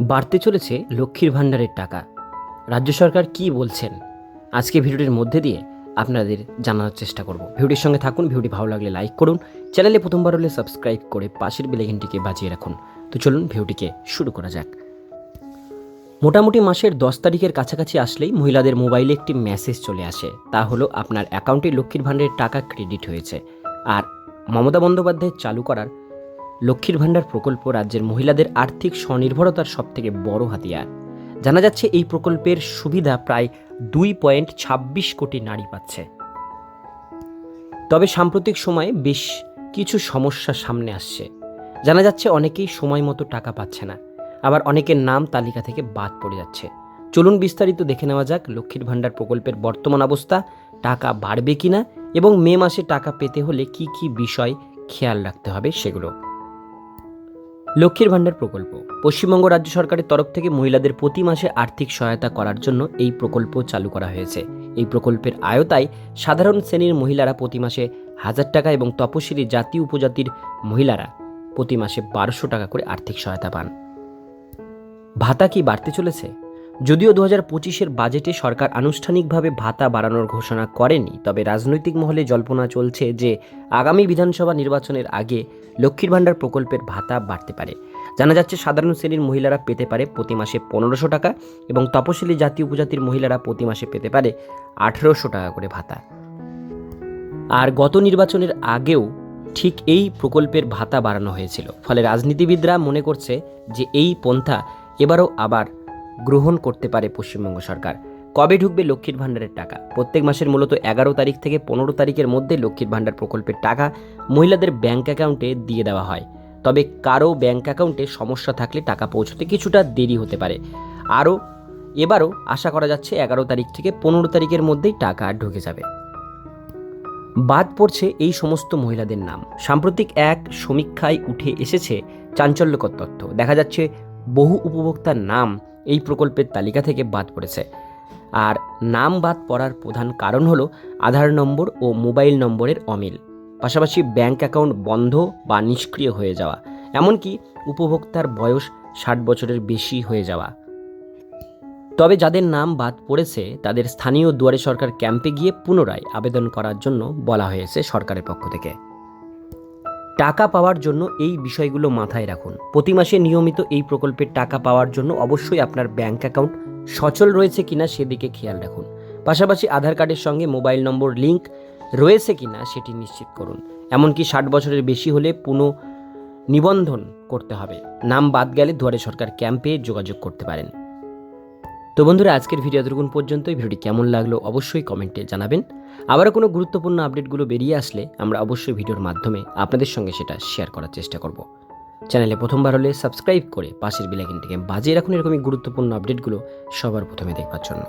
বাড়তে চলেছে লক্ষ্মীর ভাণ্ডারের টাকা। রাজ্য সরকার কি বলছেন? আজকে ভিডিওটির মধ্যে দিয়ে আপনাদের জানানোর চেষ্টা করব। ভিডিওটির সঙ্গে থাকুন, ভিডিওটি ভালো লাগলে লাইক করুন, চ্যানেলে প্রথমবার হলে সাবস্ক্রাইব করে পাশের বেলাইকনটিকে বাজিয়ে রাখুন। তো চলুন ভিডিওটিকে শুরু করা যাক। মোটামুটি মাসের দশ তারিখের কাছাকাছি আসলেই মহিলাদের মোবাইলে একটি মেসেজ চলে আসে। তা হলো, আপনার অ্যাকাউন্টে লক্ষ্মীর ভাণ্ডারের টাকা ক্রেডিট হয়েছে। আর মমতা বন্দ্যোপাধ্যায় চালু করার লক্ষ্মীর ভাণ্ডার প্রকল্প রাজ্যের মহিলাদের আর্থিক স্বনির্ভরতার সবথেকে বড় হাতিয়ার। জানা যাচ্ছে এই প্রকল্পের সুবিধা প্রায় দুই পয়েন্ট ছাব্বিশ কোটি নারী পাচ্ছে। তবে সাম্প্রতিক সময়ে বেশ কিছু সমস্যা সামনে আসছে। জানা যাচ্ছে অনেকেই সময় মতো টাকা পাচ্ছে না। আবার অনেকের নাম তালিকা থেকে বাদ পড়ে যাচ্ছে। চলুন বিস্তারিত দেখে নেওয়া যাক লক্ষ্মীর ভাণ্ডার প্রকল্পের বর্তমান অবস্থা, টাকা বাড়বে কিনা এবং মে মাসে টাকা পেতে হলে কি কি বিষয় খেয়াল রাখতে হবে সেগুলো। লক্ষ্মীর ভাণ্ডার প্রকল্প। পশ্চিমবঙ্গ রাজ্য সরকারের তরফ থেকে মহিলাদের প্রতি মাসে আর্থিক সহায়তা করার জন্য এই প্রকল্প চালু করা হয়েছে। এই প্রকল্পের আয়তায় সাধারণ শ্রেণির মহিলারা প্রতি মাসে হাজার টাকা এবং তপশিলি জাতি উপজাতির মহিলারা প্রতি মাসে বারোশো টাকা করে আর্থিক সহায়তা পান। ভাতা কি বাড়তে চলেছে? যদিও দু হাজার পঁচিশের বাজেটে সরকার আনুষ্ঠানিকভাবে ভাতা বাড়ানোর ঘোষণা করেনি, তবে রাজনৈতিক মহলে জল্পনা চলছে যে আগামী বিধানসভা নির্বাচনের আগে লক্ষ্মীর ভাণ্ডার প্রকল্পের ভাতা বাড়তে পারে। জানা যাচ্ছে, সাধারণ শ্রেণির মহিলারা পেতে পারে প্রতি মাসে পনেরোশো টাকা এবং তপশিলি জাতি উপজাতির মহিলারা প্রতি মাসে পেতে পারে আঠেরোশো টাকা করে ভাতা। আর গত নির্বাচনের আগেও ঠিক এই প্রকল্পের ভাতা বাড়ানো হয়েছিল। ফলে রাজনীতিবিদরা মনে করছে যে এই পন্থা এবারও আবার গ্রহণ করতে পারে পশ্চিমবঙ্গ সরকার। কবে ঢুকবে লক্ষ্মীর ভাণ্ডারের টাকা? প্রত্যেক মাসের মূলত এগারো তারিখ থেকে পনেরো তারিখের মধ্যে লক্ষ্মীর ভাণ্ডার প্রকল্পের টাকা মহিলাদের ব্যাঙ্ক অ্যাকাউন্টে দিয়ে দেওয়া হয়। তবে কারও ব্যাঙ্ক অ্যাকাউন্টে সমস্যা থাকলে টাকা পৌঁছতে কিছুটা দেরি হতে পারে। আরও, এবারও আশা করা যাচ্ছে এগারো তারিখ থেকে পনেরো তারিখের মধ্যেই টাকা ঢুকে যাবে। বাদ পড়ছে এই সমস্ত মহিলাদের নাম। সাম্প্রতিক এক সমীক্ষায় উঠে এসেছে চাঞ্চল্যকর তথ্য। দেখা যাচ্ছে বহু উপভোক্তার নাম এই প্রকল্পের তালিকা থেকে বাদ পড়েছে। আর নাম বাদ পড়ার প্রধান কারণ হলো আধার নম্বর ও মোবাইল নম্বরের অমিল। পাশাপাশি ব্যাংক অ্যাকাউন্ট বন্ধ বা নিষ্ক্রিয় হয়ে যাওয়া, এমনকি উপভোক্তার বয়স ষাট বছরের বেশি হয়ে যাওয়া। তবে যাদের নাম বাদ পড়েছে, তাদের স্থানীয় দুয়ারে সরকার ক্যাম্পে গিয়ে পুনরায় আবেদন করার জন্য বলা হয়েছে সরকারের পক্ষ থেকে। টাকা পাওয়ার জন্য এই বিষয়গুলো মাথায় রাখুন। প্রতি মাসে নিয়মিত এই প্রকল্পের টাকা পাওয়ার জন্য অবশ্যই আপনার ব্যাংক অ্যাকাউন্ট সচল রয়েছে কিনা সেদিকে খেয়াল রাখুন। পাশাপাশি আধার কার্ডের সঙ্গে মোবাইল নম্বর লিংক রয়েছে কিনা সেটি নিশ্চিত করুন। এমনকি ষাট বছরের বেশি হলে পুনঃ নিবন্ধন করতে হবে। নাম বাদ গেলে দুয়ারে সরকার ক্যাম্পে যোগাযোগ করতে পারেন। তো বন্ধুরা, আজকের ভিডিও এতটুকুন পর্যন্তই। ভিডিওটি কেমন লাগল অবশ্যই কমেন্টে জানাবেন। আবারও কোনো গুরুত্বপূর্ণ আপডেটগুলো বেরিয়ে আসলে আমরা অবশ্যই ভিডিওর মাধ্যমে আপনাদের সঙ্গে সেটা শেয়ার করার চেষ্টা করব। চ্যানেলে প্রথমবার হলে সাবস্ক্রাইব করে পাশের বিলাকিনটিকে বাজিয়ে রাখুন এরকমই গুরুত্বপূর্ণ আপডেটগুলো সবার প্রথমে দেখবার জন্য।